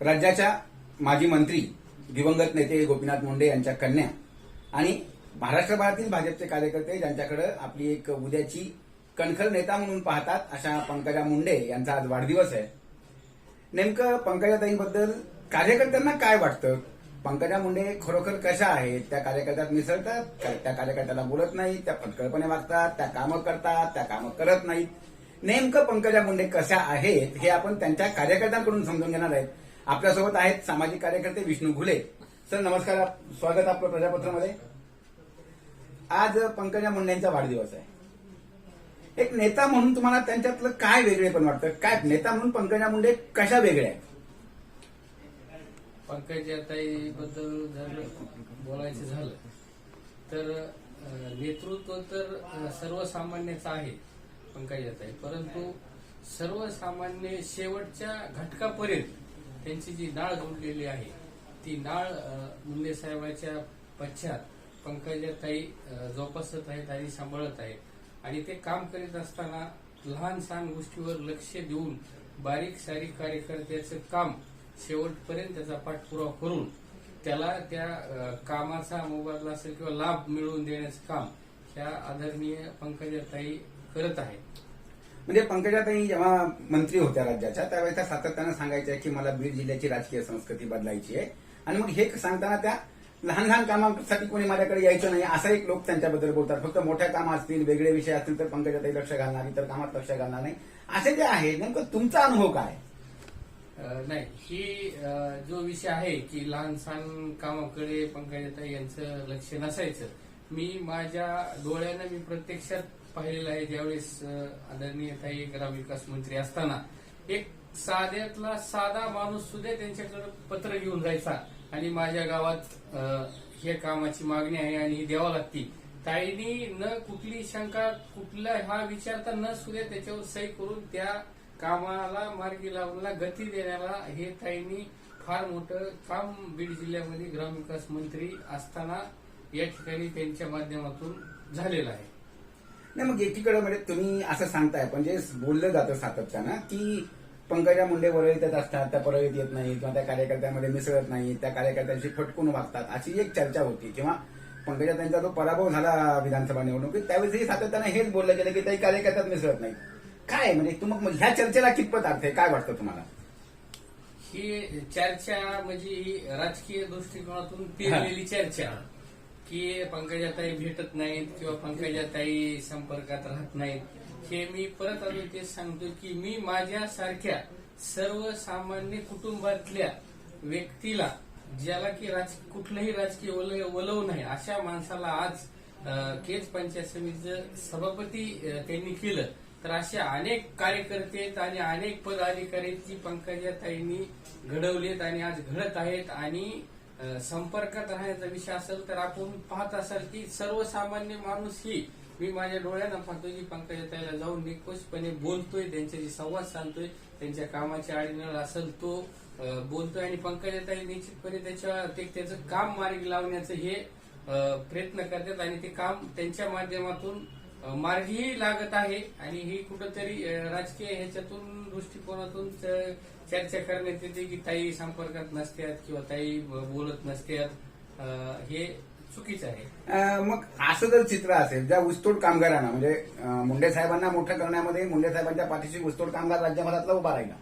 राज्याच्या माजी मंत्री दिवंगत नेते गोपीनाथ मुंडे यांच्या कन्या आणि महाराष्ट्रभरातील भाजपचे कार्यकर्ते ज्यांच्याकडे आपली एक उद्याची कणखर नेता म्हणून पाहतात अशा पंकजा मुंडे यांचा आज वाढदिवस आहे. नेमकं पंकजाताईंबद्दल कार्यकर्त्यांना काय वाटतं? पंकजा मुंडे खरोखर कशा आहेत? त्या कार्यकर्त्यात मिसळतात? त्या कार्यकर्त्याला बोलत नाहीत? त्या फटकळपणे वागतात? त्या कामं करतात? त्या कामं करत नाहीत? नेमकं पंकजा मुंडे कशा आहेत? हे आपण त्यांच्या कार्यकर्त्यांकडून समजून घेणार आहेत. आपल्यासोबत आहेत सामाजिक कार्यकर्ते विष्णू घुले. सर नमस्कार. स्वागत आपलं प्रजापत्रामध्ये. आज पंकजा मुंडेंचा वाढदिवस आहे. एक नेता म्हणून तुम्हाला त्यांच्यातलं काय वेगळे पण वाटतं? काय नेता म्हणून पंकजा मुंडे कशा वेगळ्या आहेत? पंकजाताईबद्दल जर बोलायचं झालं तर नेतृत्व तर अं, सर्वसामान्यच आहे पंकजाताई परंतु सर्वसामान्य शेवटच्या घटकापर्यंत त्यांची जी नाळ जोडलेली आहे ती नाळ मुंडे साहेबांच्या पश्चात पंकजाताई जोपासत आहेत आणि सांभाळत आहेत. आणि ते काम करीत असताना लहान सहान गोष्टीवर लक्ष देऊन बारीक सारीक कार्यकर्त्याचं काम शेवटपर्यंत त्याचा पाठपुरावा करून त्याला त्या कामाचा मोबदला असेल किंवा लाभ मिळवून देण्याचं काम ह्या आदरणीय पंकजाताई करत आहेत. म्हणजे पंकजाताई जेव्हा मंत्री होत्या राज्याच्या त्यावेळेस त्या सातत्यानं सांगायच्या की मला बीड जिल्ह्याची राजकीय संस्कृती बदलायची आहे. आणि मग हे सांगताना त्या लहान लहान कामासाठी कोणी माझ्याकडे यायचं नाही असा एक लोक त्यांच्याबद्दल बोलतात. फक्त मोठ्या काम असतील वेगळे विषय असतील तर पंकजाताई लक्ष घालणार इतर कामात लक्ष घालणार नाही. असे जे आहे नेमकं तुमचा अनुभव काय? नाही ही जो विषय आहे की लहान सहान कामाकडे पंकजाताई यांचं लक्ष नसायचं मी माझ्या डोळ्यानं मी प्रत्यक्षात पाहिलेलं आहे ज्यावेळेस आदरणीय ताई ग्रामविकास मंत्री असताना एक साध्यातला साधा माणूस सुद्धा त्यांच्याकडे पत्र घेऊन जायचा. आणि माझ्या गावात हे कामाची मागणी आहे आणि ही द्यावा लागती. ताईनी न कुठली शंका कुठला हा विचारता न सुद्धा त्याच्यावर सही करून त्या कामाला मार्गी लावण्याला गती देण्याला हे ताईंनी फार मोठं काम बीड जिल्ह्यामध्ये ग्रामविकास मंत्री असताना या ठिकाणी त्यांच्या माध्यमातून झालेलं आहे. नाही मग एकीकडे म्हणजे तुम्ही असं सांगताय पण जे बोललं जातं सातत्यानं की पंकजा मुंडे वरळीत येत असतात त्या परळीत येत नाही किंवा त्या कार्यकर्त्यांमध्ये मिसळत नाही त्या कार्यकर्त्यांशी फटकून वागतात अशी एक चर्चा होती. किंवा पंकजा त्यांचा जो पराभव झाला विधानसभा निवडणुकीत त्यावेळेसही सातत्यानं हेच बोललं गेलं की काही कार्यकर्त्यात मिसळत नाही काय म्हणजे तू मग ह्या चर्चेला कितपत अर्थ आहे? काय वाटतं तुम्हाला? ही चर्चा म्हणजे ही राजकीय दृष्टिकोनातून पेरलेली चर्चा. की पंकजाताई भेटत नाहीत किंवा पंकजाताई संपर्कात राहत नाहीत हे मी परत अजून ते सांगतो की मी माझ्यासारख्या सर्वसामान्य कुटुंबातल्या व्यक्तीला ज्याला की राज कुठलंही राजकीय वलय वलव नाही अशा माणसाला आज केज पंचायत समितीचं सभापती त्यांनी केलं. तर असे अनेक कार्यकर्ते आहेत आणि अनेक पदाधिकारी जी पंकजाताईंनी घडवलेत आणि आज घडत आहेत आणि संपर्कात राहण्याचा विषय असेल तर आपण पाहत असाल की सर्वसामान्य माणूस ही मी माझ्या डोळ्यांना पाहतो की पंकजाताईला जाऊन निकोषपणे बोलतोय त्यांच्याशी संवाद साधतोय त्यांच्या कामाची आडीनळ असेल तो बोलतोय आणि पंकजाताई निश्चितपणे त्याच्या ते त्याचं काम मार्गी लावण्याचं हे प्रयत्न करतात आणि ते काम त्यांच्या माध्यमातून मार्गीही लागत आहे आणि ही कुठंतरी राजकीय ह्याच्यातून दृष्टिकोनातून चर्चा करण्यात येते की ताई संपर्कात नसतात किंवा ताई बोलत नसतात. हे चुकीचं आहे. मग असं जर चित्र असेल ज्या ऊसतोड कामगारांना म्हणजे मुंडे साहेबांना मोठं करण्यामध्ये मुंडे साहेबांच्या पाठीशी ऊसतोड कामगार राज्यभरातला उभा राहिला.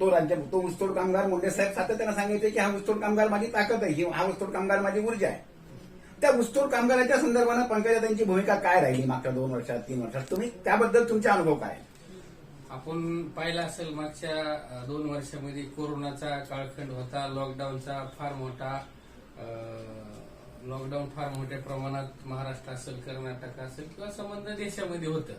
तो राज्य तो ऊसतोड कामगार मुंडे साहेब सातत्यानं सांगितले की हा ऊसतोड कामगार माझी ताकद आहे हा ऊसतोड कामगार माझी ऊर्जा आहे. त्या ऊसतोड कामगाराच्या संदर्भानं पंकजाताईंची भूमिका काय राहिली मागच्या दोन वर्षात तीन वर्षात? तुम्ही त्याबद्दल तुमचे अनुभव काय? आपण पाहिलं असेल मागच्या दोन वर्षामध्ये कोरोनाचा काळखंड होता लॉकडाऊनचा फार मोठा लॉकडाऊन फार मोठ्या प्रमाणात महाराष्ट्र असेल कर्नाटक असेल किंवा संबंध देशामध्ये होतं.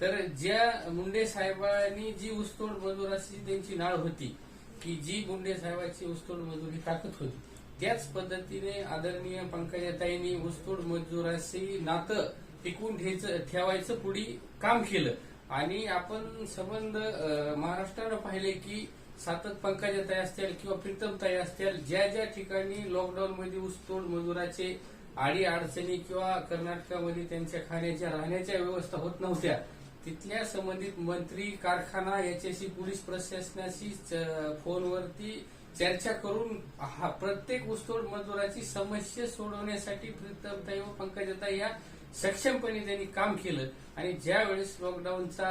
तर ज्या मुंडे साहेबांनी जी ऊसतोड मजुराची त्यांची नाळ होती की जी मुंडे साहेबाची ऊसतोड मजुरी ही ताकद होती त्याच पद्धतीने आदरणीय पंकजाताईंनी ऊसतोड मजुराशी नातं टिकून ठेवायचं पुढे काम केलं. आणि आपण संबंध अ, महाराष्ट्रानं पाहिले की सातत पंकजाताई असतील किंवा प्रीतमताई असतील ज्या ज्या ठिकाणी लॉकडाऊन मध्ये ऊसतोड मजुराचे आडी अडचणी किंवा कर्नाटकामध्ये त्यांच्या खाण्याच्या राहण्याच्या व्यवस्था होत नव्हत्या तिथल्या संबंधित मंत्री कारखाना याच्याशी पोलीस प्रशासनाशी च- फोनवरती चर्चा करून हा प्रत्येक ऊसतोड मजुराची समस्या सोडवण्यासाठी प्रीतमताई व पंकजाताई या सक्षमपणे त्यांनी काम केलं आणि ज्या वेळेस लॉकडाऊनचा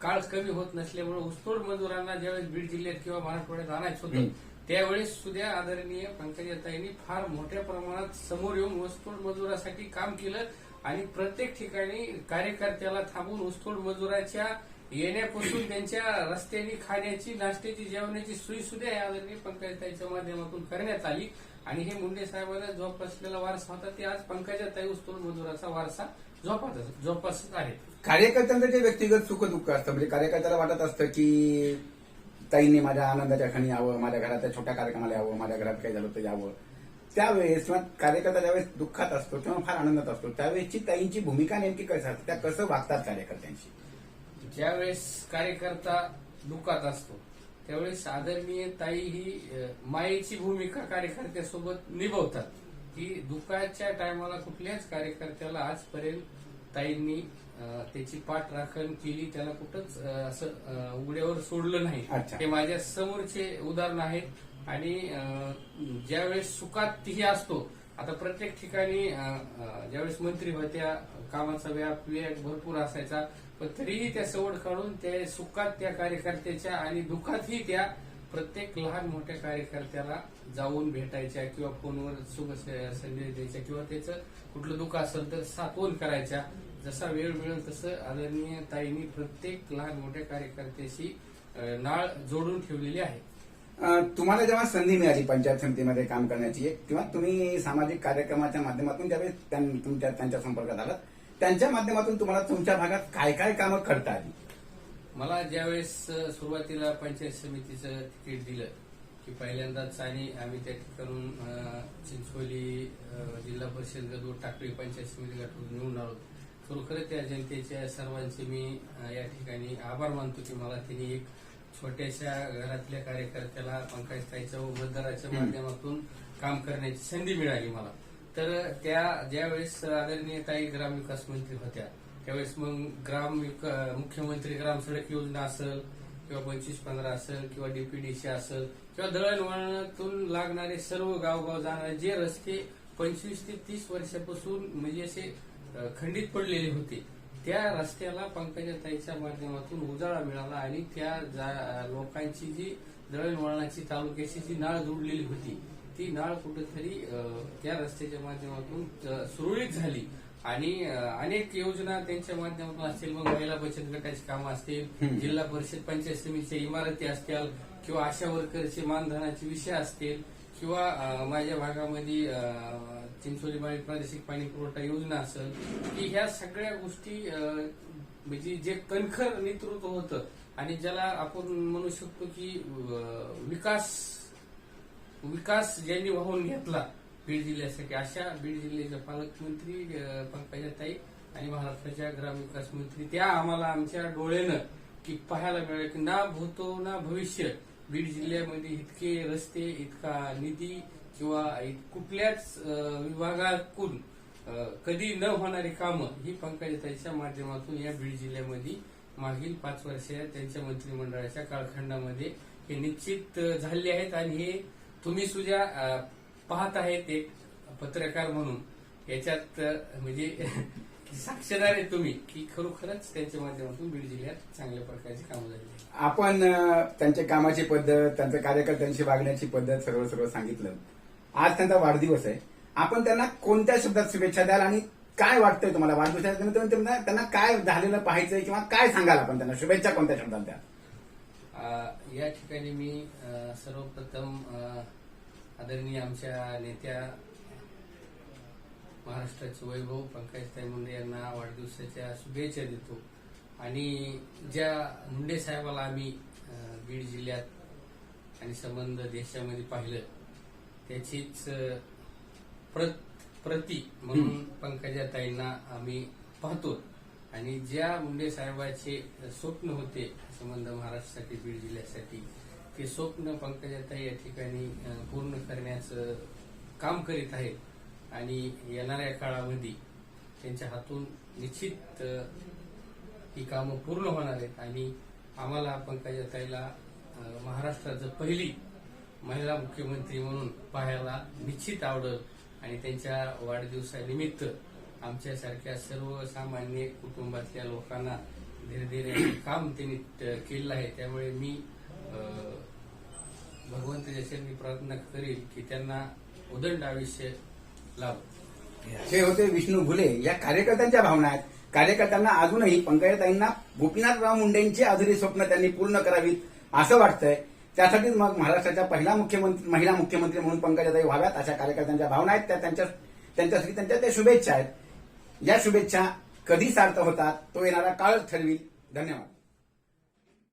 काळ कमी होत नसल्यामुळे ऊसतोड मजुरांना ज्यावेळेस बीड जिल्ह्यात किंवा मराठवाड्यात आणायचं होतं. त्यावेळेस सुद्धा आदरणीय पंकजाताईंनी फार मोठ्या प्रमाणात समोर येऊन ऊसतोड मजुरासाठी काम केलं आणि प्रत्येक ठिकाणी कार्यकर्त्याला थांबून ऊसतोड मजुराच्या येण्यापासून त्यांच्या रस्त्याने खाण्याची नाश्त्याची जेवणाची सोयी सुद्धा या आदरणीय पंकजताईच्या माध्यमातून करण्यात आली. आणि हे मुंडे साहेबांना जोपासलेला वारसा होता ते आज पंकजाताई उस्तोल मजुराचा वारसा जोपासत जोपासत आहेत. कार्यकर्त्यांचं जे व्यक्तिगत सुख दुःख असतं? म्हणजे कार्यकर्त्याला वाटत असतं की ताईंनी माझ्या आनंदाच्या खणी यावं माझ्या घराच्या छोट्या कार्यक्रमाला यावं माझ्या घरात काही झालं तर यावं. त्यावेळेस किंवा कार्यकर्ता ज्यावेळेस दुःखात असतो किंवा फार आनंदात असतो त्यावेळेसची ताईंची भूमिका नेमकी कशी असते? त्या कसं वागतात कार्यकर्त्यांशी? ज्यावेळेस कार्यकर्ता दुःखात असतो त्यावेळेस आदरणीय ताई ही मायेची भूमिका कार्यकर्त्यासोबत निभवतात. की दुःखाच्या टायमाला कुठल्याच कार्यकर्त्याला आजपर्यंत ताईंनी त्याची पाठ राखण केली त्याला कुठंच असं उघड्यावर सोडलं नाही. हे माझ्या समोरचे उदाहरण आहेत आणि ज्यावेळेस सुखात तीही असतो आता प्रत्येक ठिकाणी ज्यावेळेस मंत्री होत्या कामाचा व्याप वेग भरपूर असायचा पण तरीही त्या सवड काढून त्या सुखात त्या कार्यकर्त्याच्या आणि दुःखातही त्या प्रत्येक लहान मोठ्या कार्यकर्त्याला जाऊन भेटायच्या किंवा फोनवर शुभ संदेश द्यायच्या किंवा त्याचं कुठलं दुःख असेल तर सातवून करायच्या. जसा वेळ मिळेल तसं आदरणीय ताईंनी प्रत्येक लहान मोठ्या कार्यकर्त्याशी नाळ जोडून ठेवलेली आहे. तुम्हाला जेव्हा संधी मिळाली पंचायत समितीमध्ये काम करण्याची किंवा तुम्ही सामाजिक कार्यक्रमाच्या माध्यमातून ज्यावेळेस त्यां- तुमच्या त्यांच्या संपर्कात आलात त्यांच्या माध्यमातून तुम्हाला तुमच्या भागात काय काय कामं करता आली? मला ज्यावेळेस सुरुवातीला पंचायत समितीचं तिकीट दिलं की पहिल्यांदाच आणि आम्ही त्या ठिकाणून चिंचोली अ, जिल्हा परिषद गदूर टाकळी पंचायत समिती गटातून निवडून आलो. खरोखर त्या जनतेच्या सर्वांचे मी या ठिकाणी आभार मानतो की मला त्यांनी एक छोट्याशा घरातल्या कार्यकर्त्याला पंकजताईच्या मतदाराच्या. माध्यमातून काम करण्याची संधी मिळाली मला. तर त्या ज्यावेळेस आदरणीय ताई ग्रामविकास मंत्री होत्या त्यावेळेस मग ग्राम विक- मुख्यमंत्री ग्राम सडक योजना असेल किंवा पंचवीस पंधरा असेल किंवा डीपीडीसी असेल किंवा दळणवळणातून लागणारे सर्व गावगाव जाणारे जे रस्ते पंचवीस ते तीस वर्षापासून म्हणजे असे खंडित पडलेले होते त्या रस्त्याला पंकजाताईच्या माध्यमातून उजाळा मिळाला आणि त्या जा- लोकांची जी दळणवळणाची तालुक्याची जी नाळ जोडलेली होती ती नाळ कुठेतरी त्या रस्त्याच्या माध्यमातून सुरळीत झाली आणि अनेक योजना त्यांच्या माध्यमातून असतील मग महिला बचत गटाची कामं असतील. जिल्हा परिषद पंचायत समितीच्या इमारती असतील किंवा आशा वर्करचे मानधनाचे विषय असतील किंवा माझ्या भागामध्ये चिंचोली माळी प्रादेशिक पाणी पुरवठा योजना असेल की ह्या सगळ्या गोष्टी म्हणजे जे कणखर नेतृत्व होतं आणि ज्याला आपण म्हणू शकतो की विकास विकास ज्यांनी वाहून घेतला बीड जिल्ह्यासाठी अशा बीड जिल्ह्याच्या पालकमंत्री पंकजाताई आणि महाराष्ट्राच्या ग्रामविकास मंत्री त्या आम्हाला आमच्या डोळ्यानं की पाहायला मिळालं की ना भूतो ना भविष्य. बीड जिल्ह्यामध्ये इतके रस्ते इतका निधी किंवा कुठल्याच विभागातून कधी न होणारी कामं ही पंकजाताईच्या माध्यमातून या बीड जिल्ह्यामध्ये मागील पाच वर्ष त्यांच्या मंत्रिमंडळाच्या कालखंडामध्ये हे निश्चित झाले आहेत आणि हे तुम्ही सुद्धा पाहत आहेत एक पत्रकार म्हणून. याच्यात म्हणजे साक्षीदार आहे तुम्ही की खरोखरच त्यांच्या माध्यमातून बीड जिल्ह्यात चांगल्या प्रकारची कामं झाली आपण त्यांच्या कामाची पद्धत त्यांच्या कार्यकर्त्यांशी वागण्याची पद्धत सर्व सर्व सांगितलं. आज त्यांचा वाढदिवस आहे. आपण त्यांना कोणत्या शब्दात शुभेच्छा द्याल आणि काय वाटतंय तुम्हाला? वाढदिवसाच्या त्यांना त्यांना काय झालेलं पाहायचंय किंवा काय सांगाल आपण त्यांना? शुभेच्छा कोणत्या शब्दात द्याल? या ठिकाणी मी सर्वप्रथम आदरणीय आमच्या नेत्या महाराष्ट्राचे वैभव पंकजताई मुंडे यांना वाढदिवसाच्या शुभेच्छा देतो. आणि ज्या मुंडे साहेबाला आम्ही बीड जिल्ह्यात आणि संबंध देशामध्ये पाहिलं त्याचीच प्रत प्रती म्हणून पंकजाताईंना आम्ही पाहतो. आणि ज्या मुंडे साहेबाचे स्वप्न होते संबंध महाराष्ट्रासाठी बीड जिल्ह्यासाठी ते स्वप्न पंकजाताई या ठिकाणी पूर्ण करण्याचं काम करीत आहेत. आणि येणाऱ्या काळामध्ये त्यांच्या हातून निश्चित ही कामं पूर्ण होणार आहेत. आणि आम्हाला पंकजाताईला महाराष्ट्राचं पहिली महिला मुख्यमंत्री म्हणून पाहायला निश्चित आवडेल. आणि त्यांच्या वाढदिवसानिमित्त आमच्यासारख्या सर्वसामान्य कुटुंबातल्या लोकांना धीरे धीरे काम त्यांनी केलं केलेलं आहे. त्यामुळे मी भगवंत मी चरणी प्रार्थना करेल की त्यांना उदंड आयुष्य लाभ. हे होते विष्णू घुले. या कार्यकर्त्यांच्या भावना आहेत कार्यकर्त्यांना अजूनही पंकजाताईंना गोपीनाथराव मुंडेंची अधुरी स्वप्न त्यांनी पूर्ण करावीत असं वाटतंय. त्यासाठीच मग महाराष्ट्राच्या पहिला मुख्यमंत्री महिला मुख्यमंत्री म्हणून पंकजाताई व्हाव्यात अशा कार्यकर्त्यांच्या भावना आहेत. त्या त्यांच्या त्यांच्यासाठी त्यांच्या त्या शुभेच्छा आहेत. या शुभेच्छा कधी सार्थ होतात तो येणारा काळच ठरवी धन्यवाद.